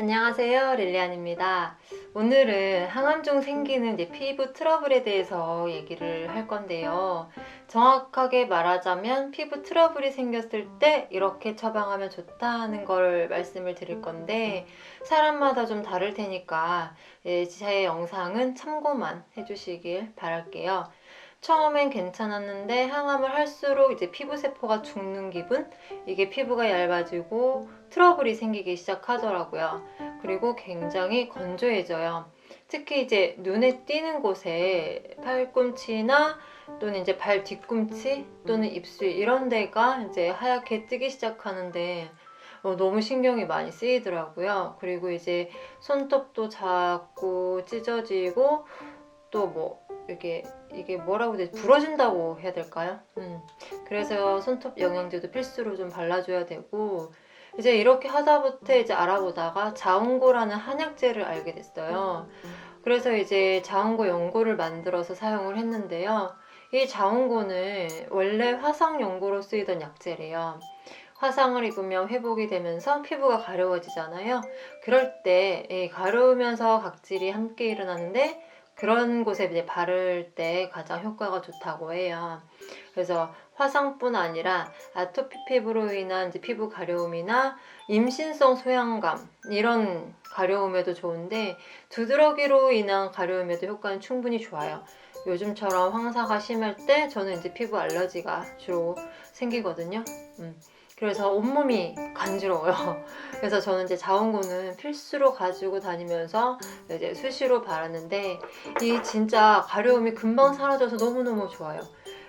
안녕하세요 릴리안입니다. 오늘은 항암 중 생기는 피부 트러블에 대해서 얘기를 할 건데요. 정확하게 말하자면 피부 트러블이 생겼을 때 이렇게 처방하면 좋다는 걸 말씀을 드릴 건데 사람마다 좀 다를 테니까 예, 제 영상은 참고만 해주시길 바랄게요 처음엔 괜찮았는데 항암을 할수록 이제 피부 세포가 죽는 기분 이게 피부가 얇아지고 트러블이 생기기 시작하더라고요. 그리고 굉장히 건조해져요. 특히 이제 눈에 띄는 곳에 팔꿈치나 또는 이제 발 뒤꿈치 또는 입술 이런 데가 이제 하얗게 뜨기 시작하는데 어, 너무 신경이 많이 쓰이더라고요. 그리고 이제 손톱도 자꾸 찢어지고 또 뭐 이게 이게 뭐라고 해야 되지? 부러진다고 해야 될까요? 음. 그래서 손톱 영양제도 필수로 좀 발라줘야 되고 이제 이렇게 하다부터 이제 알아보다가 자운고라는 한약재를 알게 됐어요. 그래서 이제 자운고 연고를 만들어서 사용을 했는데요. 이 자운고는 원래 화상 연고로 쓰이던 약재래요. 화상을 입으면 회복이 되면서 피부가 가려워지잖아요. 그럴 때이 가려우면서 각질이 함께 일어나는데 그런 곳에 이제 바를 때 가장 효과가 좋다고 해요. 그래서 화상뿐 아니라 아토피 피부로 인한 피부 가려움이나 임신성 소양감 이런 가려움에도 좋은데 두드러기로 인한 가려움에도 효과는 충분히 좋아요. 요즘처럼 황사가 심할 때 저는 이제 피부 알러지가 주로 생기거든요. 음. 그래서 온몸이 간지러워요. 그래서 저는 이제 자원고는 필수로 가지고 다니면서 이제 수시로 바르는데 이 진짜 가려움이 금방 사라져서 너무너무 좋아요.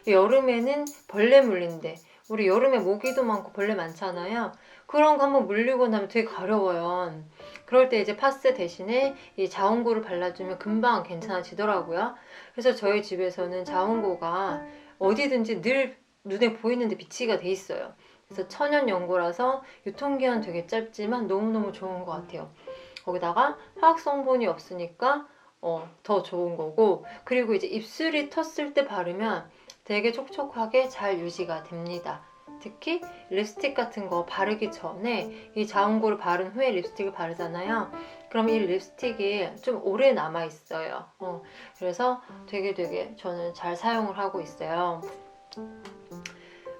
여름에는 벌레 물린데 우리 여름에 모기도 많고 벌레 많잖아요. 그런 거 한번 물리고 나면 되게 가려워요. 그럴 때 이제 파스 대신에 이 자원고를 발라주면 금방 괜찮아지더라고요. 그래서 저희 집에서는 자원고가 어디든지 늘 눈에 보이는데 비치가 돼 있어요. 그래서 천연 연고라서 유통기한 되게 짧지만 너무너무 좋은 것 같아요. 거기다가 화학 성분이 없으니까 어, 더 좋은 거고 그리고 이제 입술이 텄을 때 바르면 되게 촉촉하게 잘 유지가 됩니다. 특히 립스틱 같은 거 바르기 전에 이 자운고를 바른 후에 립스틱을 바르잖아요. 그럼 이 립스틱이 좀 오래 남아 있어요. 어, 그래서 되게 되게 저는 잘 사용을 하고 있어요.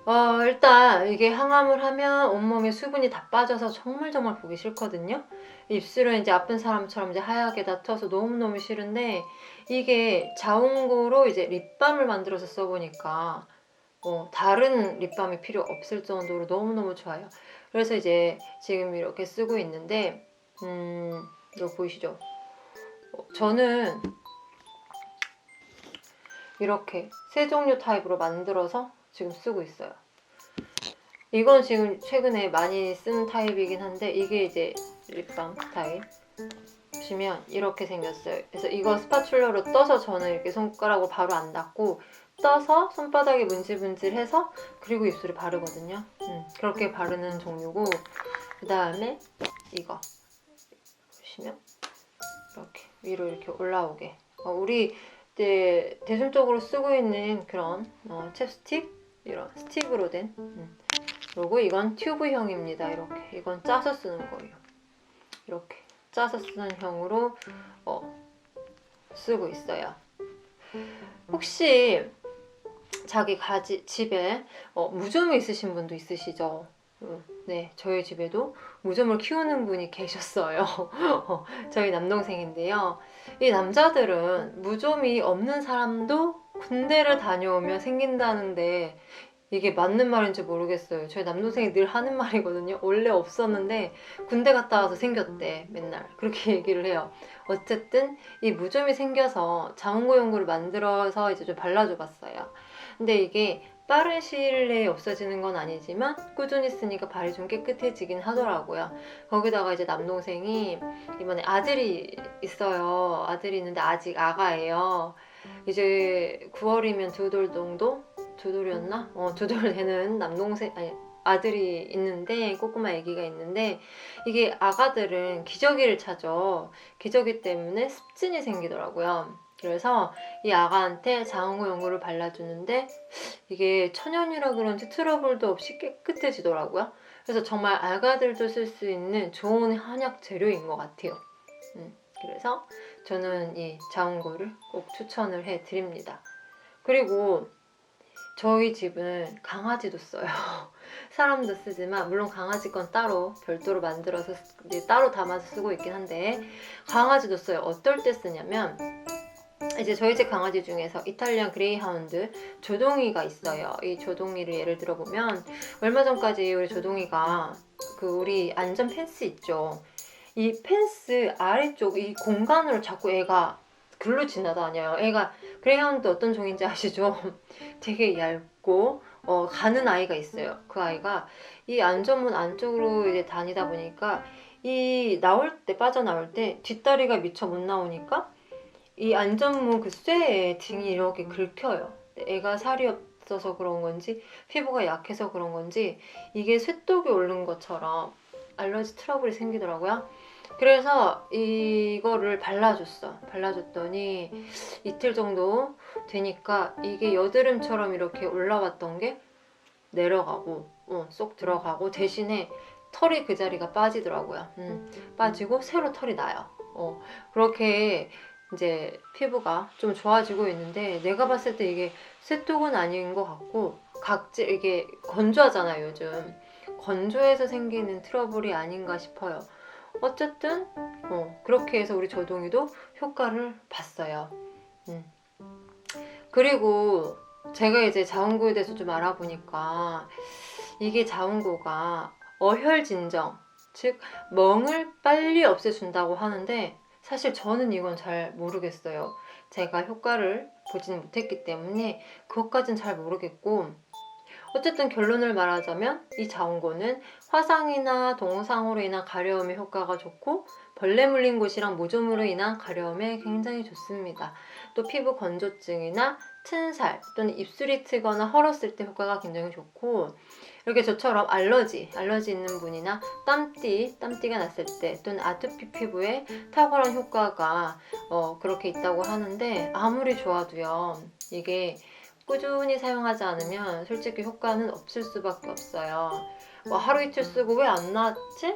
어, 일단 이게 항암을 하면 온몸에 수분이 다 빠져서 정말 정말 보기 싫거든요. 입술은 이제 아픈 사람처럼 이제 하얗게 다 터서 너무너무 싫은데 이게 자운고로 이제 립밤을 만들어서 써보니까 어, 다른 립밤이 필요 없을 정도로 너무너무 좋아요. 그래서 이제 지금 이렇게 쓰고 있는데 음, 이거 보이시죠? 어, 저는 이렇게 세 종류 타입으로 만들어서 지금 쓰고 있어요. 이건 지금 최근에 많이 쓴 타입이긴 한데 이게 이제 립밤 타입 보시면 이렇게 생겼어요. 그래서 이거 스파츌러로 떠서 저는 이렇게 손가락으로 바로 안 닿고 떠서 손바닥에 문질문질해서 그리고 입술에 바르거든요. 음, 그렇게 바르는 종류고 그 다음에 이거 보시면 이렇게 위로 이렇게 올라오게 어, 우리 이제 대중적으로 쓰고 있는 그런 어, 챕스틱 이런 스틱으로 된 음. 그리고 이건 튜브형입니다. 이렇게 이건 짜서 쓰는 거예요. 이렇게 짜서 쓰는 형으로 어, 쓰고 있어요. 혹시 자기 가지 집에 어, 무좀이 있으신 분도 있으시죠? 음, 네, 저희 집에도 무좀을 키우는 분이 계셨어요. 어, 저희 남동생인데요. 이 남자들은 무좀이 없는 사람도 군대를 다녀오면 생긴다는데 이게 맞는 말인지 모르겠어요. 저희 남동생이 늘 하는 말이거든요. 원래 없었는데 군대 갔다 와서 생겼대. 맨날 그렇게 얘기를 해요. 어쨌든 이 무좀이 생겨서 자원고 연고를 만들어서 이제 좀 발라줘 봤어요. 근데 이게 빠른 시일 내에 없어지는 건 아니지만 꾸준히 쓰니까 발이 좀 깨끗해지긴 하더라고요. 거기다가 이제 남동생이 이번에 아들이 있어요. 아들이 있는데 아직 아가예요. 이제 9월이면 두 돌 정도? 두 돌이었나? 어, 두 돌 되는 남동생, 아니, 아들이 있는데, 꼬꼬마 아기가 있는데, 이게 아가들은 기저귀를 찾아. 기저귀 때문에 습진이 생기더라고요. 그래서 이 아가한테 자원고 연고를 발라주는데 이게 천연이라 그런지 트러블도 없이 깨끗해지더라고요. 그래서 정말 알가들도 쓸 수 있는 좋은 한약 재료인 것 같아요. 음, 그래서 저는 이 자운고를 꼭 추천을 해 드립니다. 그리고 저희 집은 강아지도 써요. 사람도 쓰지만 물론 강아지 건 따로 별도로 만들어서 따로 담아서 쓰고 있긴 한데 강아지도 써요. 어떨 때 쓰냐면 이제 저희 집 강아지 중에서 이탈리안 그레이하운드 조동이가 있어요. 이 조동이를 예를 들어 보면 얼마 전까지 우리 조동이가 그 우리 안전 펜스 있죠. 이 펜스 아래쪽 이 공간으로 자꾸 애가 글로 지나다녀요. 애가 그레이하운드 어떤 종인지 아시죠? 되게 얇고 어, 가는 아이가 있어요. 그 아이가 이 안전문 안쪽으로 이제 다니다 보니까 이 나올 때 빠져나올 때 뒷다리가 미처 못 나오니까 이 안전문 그 쇠에 등이 이렇게 긁혀요. 애가 살이 없어서 그런 건지 피부가 약해서 그런 건지 이게 쇠독이 오른 것처럼 알러지 트러블이 생기더라고요. 그래서 이거를 발라줬어. 발라줬더니 이틀 정도 되니까 이게 여드름처럼 이렇게 올라왔던 게 내려가고 어, 쏙 들어가고 대신에 털이 그 자리가 빠지더라고요. 음, 빠지고 새로 털이 나요. 어, 그렇게 이제 피부가 좀 좋아지고 있는데 내가 봤을 때 이게 쇠독은 아닌 것 같고 각질 이게 건조하잖아요 요즘 건조해서 생기는 트러블이 아닌가 싶어요. 어쨌든 어, 그렇게 해서 우리 조동이도 효과를 봤어요. 음. 그리고 제가 이제 자원고에 대해서 좀 알아보니까 이게 자원고가 어혈 진정, 즉 멍을 빨리 없애준다고 하는데 사실 저는 이건 잘 모르겠어요. 제가 효과를 보지는 못했기 때문에 그것까진 잘 모르겠고 어쨌든 결론을 말하자면 이 자원고는 화상이나 동상으로 인한 가려움에 효과가 좋고 벌레 물린 곳이랑 모종으로 인한 가려움에 굉장히 좋습니다. 또 피부 건조증이나 튼살 또는 입술이 트거나 헐었을 때 효과가 굉장히 좋고 이렇게 저처럼 알러지, 알러지 있는 분이나 땀띠, 땀띠가 났을 때 또는 아토피 피부에 탁월한 효과가 어, 그렇게 있다고 하는데 아무리 좋아도요 이게 꾸준히 사용하지 않으면 솔직히 효과는 없을 수밖에 없어요. 뭐 하루 이틀 쓰고 왜안 나았지?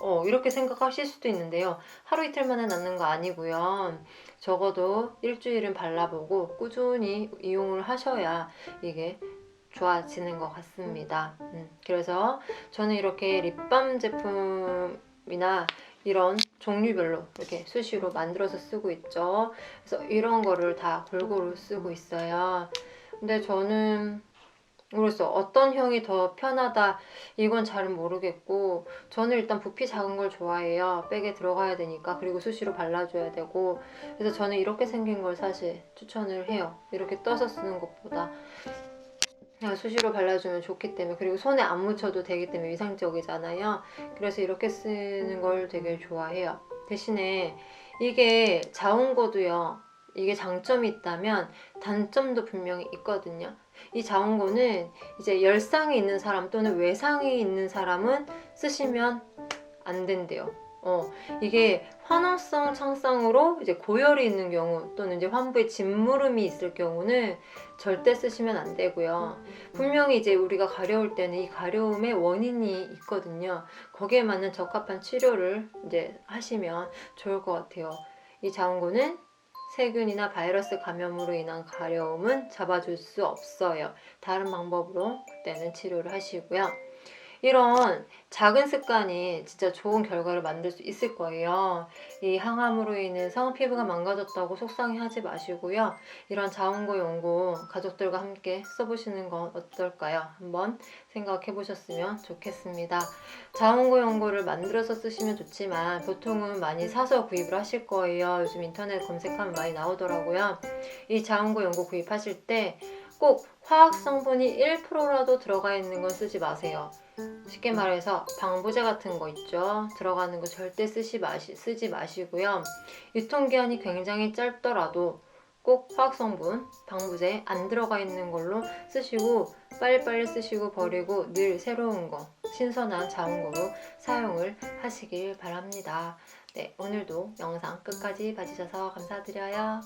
어, 이렇게 생각하실 수도 있는데요. 하루 이틀 만에 낫는 거 아니고요. 적어도 일주일은 발라보고 꾸준히 이용을 하셔야 이게 좋아지는 것 같습니다. 음, 그래서 저는 이렇게 립밤 제품이나 이런 종류별로 이렇게 수시로 만들어서 쓰고 있죠. 그래서 이런 거를 다 골고루 쓰고 있어요. 근데 저는 모르겠어. 어떤 형이 더 편하다. 이건 잘은 모르겠고, 저는 일단 부피 작은 걸 좋아해요. 백에 들어가야 되니까. 그리고 수시로 발라줘야 되고. 그래서 저는 이렇게 생긴 걸 사실 추천을 해요. 이렇게 떠서 쓰는 것보다. 수시로 발라주면 좋기 때문에. 그리고 손에 안 묻혀도 되기 때문에 위상적이잖아요. 그래서 이렇게 쓰는 걸 되게 좋아해요. 대신에 이게 자원고도요. 이게 장점이 있다면 단점도 분명히 있거든요. 이 자원고는 이제 열상이 있는 사람 또는 외상이 있는 사람은 쓰시면 안 된대요. 어, 이게 환원성 창상으로 이제 고열이 있는 경우 또는 이제 환부에 진무름이 있을 경우는 절대 쓰시면 안 되고요. 분명히 이제 우리가 가려울 때는 이 가려움의 원인이 있거든요. 거기에 맞는 적합한 치료를 이제 하시면 좋을 것 같아요. 이 자원고는 세균이나 바이러스 감염으로 인한 가려움은 잡아줄 수 없어요. 다른 방법으로 그때는 치료를 하시고요. 이런 작은 습관이 진짜 좋은 결과를 만들 수 있을 거예요. 이 항암으로 인해서 피부가 망가졌다고 속상해하지 마시고요. 이런 자원고 연고 가족들과 함께 써보시는 건 어떨까요? 한번 생각해 보셨으면 좋겠습니다. 자원고 연고를 만들어서 쓰시면 좋지만 보통은 많이 사서 구입을 하실 거예요. 요즘 인터넷 검색하면 많이 나오더라고요. 이 자원고 연고 구입하실 때 꼭 화학 성분이 1%라도 들어가 있는 건 쓰지 마세요. 쉽게 말해서 방부제 같은 거 있죠. 들어가는 거 절대 쓰시 마시, 쓰지 마시고요. 유통기한이 굉장히 짧더라도 꼭 화학성분, 방부제 안 들어가 있는 걸로 쓰시고 빨리빨리 쓰시고 버리고 늘 새로운 거, 신선한 자원고로 사용을 하시길 바랍니다. 네, 오늘도 영상 끝까지 봐주셔서 감사드려요.